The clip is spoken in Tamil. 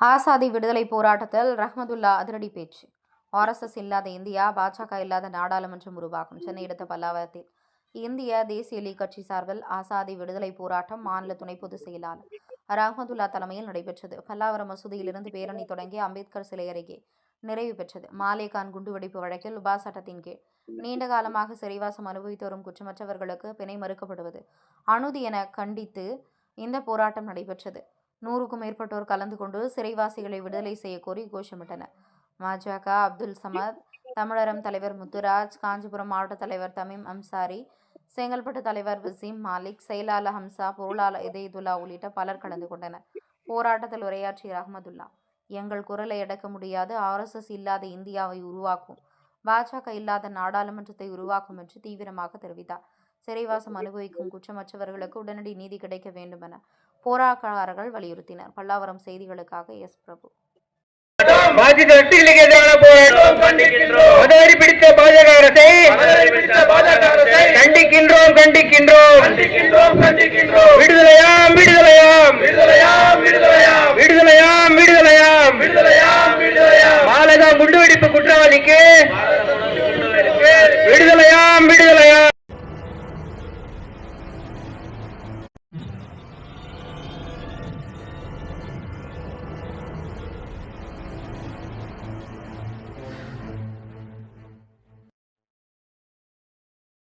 ஆசாதி விடுதலை போராட்டத்தில் ரஹமதுல்லா அதிரடி பேச்சு. ஆர்எஸ்எஸ் இல்லாத இந்தியா பாஜக இல்லாத நாடாளுமன்றம் உருவாகும். சென்னை எடுத்த பல்லாவரத்தில் இந்திய தேசிய லீக் கட்சி சார்பில் ஆசாதி விடுதலை போராட்டம் மாநில துணை பொதுச் செயலாளர் ரஹ்மதுல்லா தலைமையில் நடைபெற்றது. பல்லாவரம் மசூதியிலிருந்து பேரணி தொடங்கி அம்பேத்கர் சிலை அருகே நிறைவு பெற்றது. மாலேகான் குண்டுவெடிப்பு வழக்கில் உபா சட்டத்தின் கீழ் நீண்ட காலமாக சிறைவாசம் அனுபவித்து வரும் குற்றமற்றவர்களுக்கு பிணை மறுக்கப்படுவது அனுதி என கண்டித்து இந்த போராட்டம் நடைபெற்றது. நூறுக்கும் மேற்பட்டோர் கலந்து கொண்டு சிறைவாசிகளை விடுதலை செய்ய கோரி கோஷமிட்டனர். பாஜக அப்துல் சமத் தமிழரம் தலைவர் முத்துராஜ் காஞ்சிபுரம் மாவட்ட தலைவர் தமீம் அம்சாரி செங்கல்பட்டு தலைவர் வசீம் மாலிக் செயலாளர் ஹம்சா பொருளாளர் இதயதுல்லா உள்ளிட்ட பலர் கலந்து கொண்டனர். போராட்டத்தில் உரையாற்றிய ரஹமதுல்லா எங்கள் குரலை அடக்க முடியாது. ஆர்எஸ்எஸ் இல்லாத இந்தியாவை உருவாக்கும். பாஜக இல்லாத நாடாளுமன்றத்தை உருவாக்கும் என்று தீவிரமாக தெரிவித்தார். சிறைவாசம் அனுபவிக்கும் குற்றமற்றவர்களுக்கு உடனடி நீதி கிடைக்க வேண்டும் என போராட்டக்காரர்கள் வலியுறுத்தினர். பல்லாவரம் செய்திகளுக்காக எஸ். பிரபு. பாஜக சக்திகளுக்கு எதிரான போராட்டம் மதவெறி பிடித்த பாஜக அரசை கண்டிக்கின்றோம் கண்டிக்கின்றோம் விடுதலையாம் விடுதலையாம். விடுதலையாம் விடுதலையாம். மாலதா குண்டுவெடிப்பு குற்றவாளிக்கு